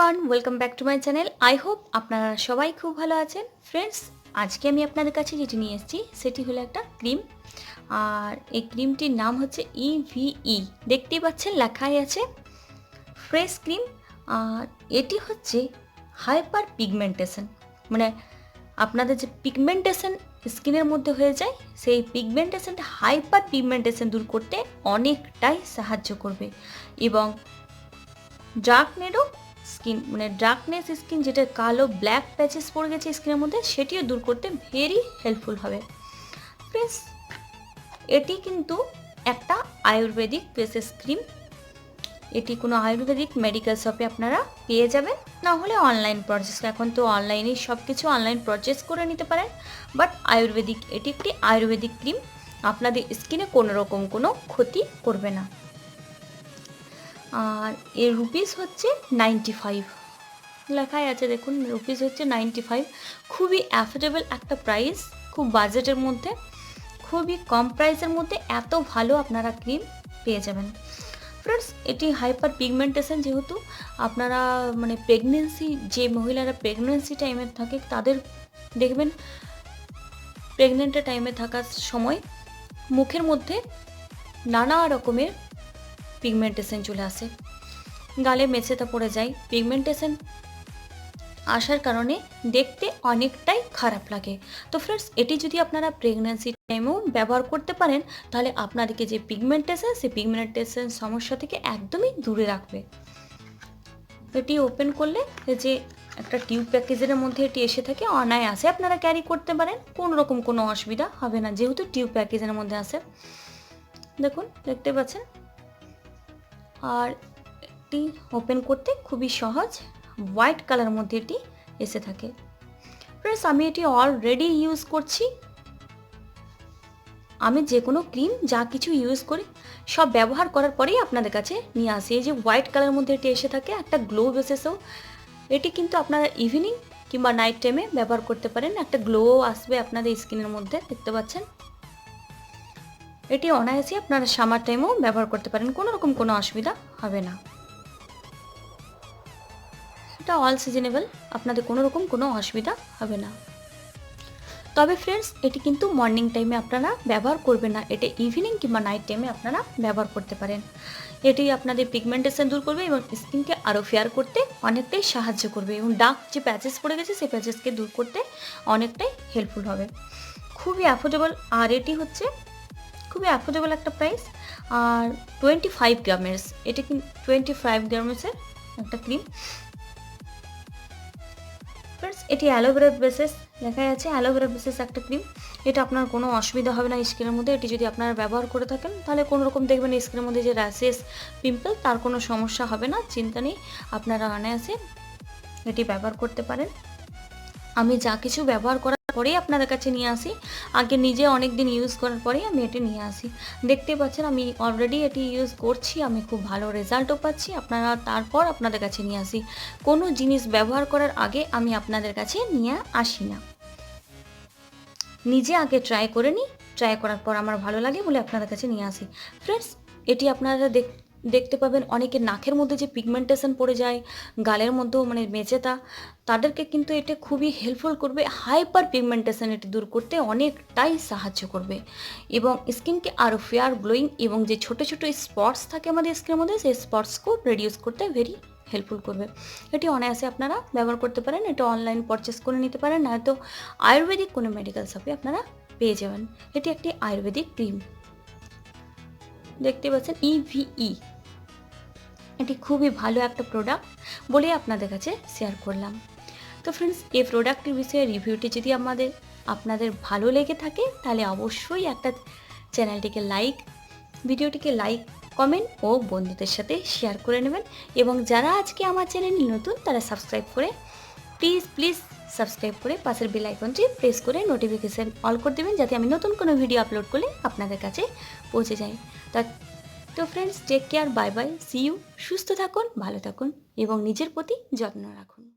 Everyone welcome back to my channel I hope আপনারা সবাই খুব ভালো আছেন। ফ্রেন্ডস আজকে আমি আপনাদের কাছে যেটি নিয়ে এসেছি, সেটি হলো একটা ক্রিম। আর এই ক্রিমটির নাম হচ্ছে ইভিই দেখতেই পাচ্ছেন, লেখাই আছে ফ্রেশ ক্রিম। আর এটি হচ্ছে হাইপার পিগমেন্টেশন। মানে আপনাদের যে পিগমেন্টেশন স্কিনের মধ্যে হয়ে যায়, সেই পিগমেন্টেশনটা হাইপার পিগমেন্টেশন দূর করতে অনেকটাই সাহায্য করবে। এবং ডার্কনেরও স্কিন মানে ডার্কনেস স্কিন যেটা কালো ব্ল্যাক প্যাচেস পড়ে গেছে স্কিনের মধ্যে, সেটিও দূর করতে ভেরি হেল্পফুল হবে। প্লিজ এটি কিন্তু একটা আয়ুর্বেদিক ফেসেস ক্রিম এটি কোনো আয়ুর্বেদিক মেডিকেল শপে আপনারা পেয়ে যাবেন। না হলে অনলাইন প্রসেস এখন তো অনলাইনেই সব কিছু অনলাইন পারচেস করে নিতে পারেন। বাট আয়ুর্বেদিক, এটি একটি আয়ুর্বেদিক ক্রিম আপনাদের স্কিনে কোনো রকম কোনো ক্ষতি করবে না। আর এর রুপিস হচ্ছে নাইনটি ফাইভ লেখাই আছে দেখুন রুপিস হচ্ছে নাইনটি ফাইভ খুবই অ্যাফোর্ডেবল একটা প্রাইস খুব বাজেটের মধ্যে, খুবই কম প্রাইসের মধ্যে এত ভালো আপনারা ক্রিম পেয়ে যাবেন। ফ্রেন্ডস এটি হাইপার পিগমেন্টেশন যেহেতু, আপনারা মানে প্রেগনেন্সি যে মহিলারা প্রেগনেন্সি টাইমে থাকে, তাদের দেখবেন প্রেগনেন্টের টাইমে থাকার সময় মুখের মধ্যে নানা রকমের পিগমেন্টেশন চলে আসে। গালে মেছেতা পড়ে যায়। পিগমেন্টেশন আসার কারণে দেখতে অনেকটাই খারাপ লাগে। তো ফ্রেন্ডস এটি যদি আপনারা প্রেগনেন্সি টাইমেও ব্যবহার করতে পারেন, তাহলে আপনাদেরকে যে পিগমেন্টেশন সেই পিগমেন্টেশন সমস্যা থেকে একদমই দূরে রাখবে। এটি ওপেন করলে যে একটা টিউব প্যাকেজের মধ্যে এটি এসে থাকে, অনায়াসে আপনারা ক্যারি করতে পারেন। কোনো রকম কোনো অসুবিধা হবে না, যেহেতু টিউব প্যাকেজের মধ্যে আসে দেখুন, দেখতে পাচ্ছেন? আর এটি ওপেন করতে খুবই সহজ হোয়াইট কালার মধ্যে এটি এসে থাকে। প্লাস আমি এটি অলরেডি ইউজ করছি। আমি যে কোনো ক্রিম যা কিছু ইউজ করি, সব ব্যবহার করার পরেই আপনাদের কাছে নিয়ে আসি। এই যে হোয়াইট কালার মধ্যে এটি এসে থাকে, একটা গ্লো বেসেসেও এটি কিন্তু আপনারা ইভিনিং কিংবা নাইট টাইমে ব্যবহার করতে পারেন। একটা গ্লো আসবে আপনাদের স্কিনের মধ্যে, দেখতে পাচ্ছেন? এটি অনায়াসে আপনারা সামার টাইমেও ব্যবহার করতে পারেন। কোনো রকম কোনো অসুবিধা হবে না। এটা অল সিজনেবল আপনাদের কোনো রকম কোনো অসুবিধা হবে না। তবে ফ্রেন্ডস এটি কিন্তু মর্নিং টাইমে আপনারা ব্যবহার করবেন না। এটা ইভিনিং কিংবা নাইট টাইমে আপনারা ব্যবহার করতে পারেন। এটি আপনাদের পিগমেন্টেশন দূর করবে এবং স্কিনকে আরও ফেয়ার করতে অনেকটাই সাহায্য করবে এবং ডার্ক যে প্যাচেস পড়ে গেছে, সেই প্যাচেসকে দূর করতে অনেকটাই হেল্পফুল হবে। খুবই অ্যাফোর্ডেবল আর এটি হচ্ছে খুবই অ্যাফোর্ডেবল একটা প্রাইস আর টোয়েন্টি ফাইভ গ্রামের এটা কিন্তু টোয়েন্টি ফাইভ গ্রামেসের একটা ক্রিম ফ্রেন্ডস এটি অ্যালোভেরা বেসেস লেখাই আছে অ্যালোভেরা বেসেস একটা ক্রিম এটা আপনার কোনো অসুবিধা হবে না স্কিনের মধ্যে, এটি যদি আপনারা ব্যবহার করে থাকেন, তাহলে কোনো রকম দেখবেন স্কিনের মধ্যে যে র্যাশেস পিম্পল তার কোনো সমস্যা হবে না, চিন্তা নেই, আপনারা অনায়াসে এটি ব্যবহার করতে পারেন। আমি যা কিছু ব্যবহার করার পরেই আপনাদের কাছে নিয়ে আসি। আগে নিজে অনেক দিন ইউজ করার পরেই আমি এটি নিয়ে আসি। দেখতে পাচ্ছেন আমি অলরেডি এটি ইউজ করছি, আমি খুব ভালো রেজাল্টও পাচ্ছি। আপনারা তারপর আপনাদের কাছে নিয়ে আসি। কোনো জিনিস ব্যবহার করার আগে আমি আপনাদের কাছে নিয়ে আসি না। নিজে আগে ট্রাই করে নিই। ট্রাই করার পর আমার ভালো লাগে বলে আপনাদের কাছে নিয়ে আসি। ফ্রেন্ডস এটি আপনারা দেখ দেখতে পাবেন অনেকে নাকের মধ্যে যে পিগমেন্টেশন পড়ে যায়, গালের মধ্যেও মানে মেচেতা তাদেরকে কিন্তু এটা খুবই হেল্পফুল করবে হাইপার পিগমেন্টেশন এটি দূর করতে অনেকটাই সাহায্য করবে। এবং স্কিনকে আরও ফেয়ার গ্লোয়িং এবং যে ছোটো ছোটো স্পটস থাকে আমাদের স্কিনের মধ্যে, সেই স্পটসকেও রিডিউস করতে ভেরি হেল্পফুল করবে। এটি অনায়াসে আপনারা ব্যবহার করতে পারেন, এটা অনলাইন পারচেস করে নিতে পারেন, নয়তো আয়ুর্বেদিক কোনো মেডিকেল শপে আপনারা পেয়ে যাবেন। এটি একটি আয়ুর্বেদিক ক্রিম দেখতে পাচ্ছেন ইভিই এটি খুবই ভালো একটা প্রোডাক্ট বলে আপনাদের কাছে শেয়ার করলাম। তো ফ্রেন্ডস এই প্রোডাক্টের বিষয়ে রিভিউটি যদি আমাদের, আপনাদের ভালো লেগে থাকে, তাহলে অবশ্যই একটা চ্যানেলটিকে লাইক ভিডিওটিকে লাইক কমেন্ট ও বন্ধুদের সাথে শেয়ার করে নেবেন। এবং যারা আজকে আমার চ্যানেল নতুন, তারা সাবস্ক্রাইব করে প্লিজ প্লিজ সাবস্ক্রাইব করে পাশের বেল আইকনটি প্রেস করে নোটিফিকেশান অল করে দেবেন, যাতে আমি নতুন কোনো ভিডিও আপলোড করলে আপনাদের কাছে পৌঁছে যায়। তা তো friends take care bye bye see you সুস্থ থাকুন, ভালো থাকুন, এবং নিজের প্রতি যত্ন রাখুন।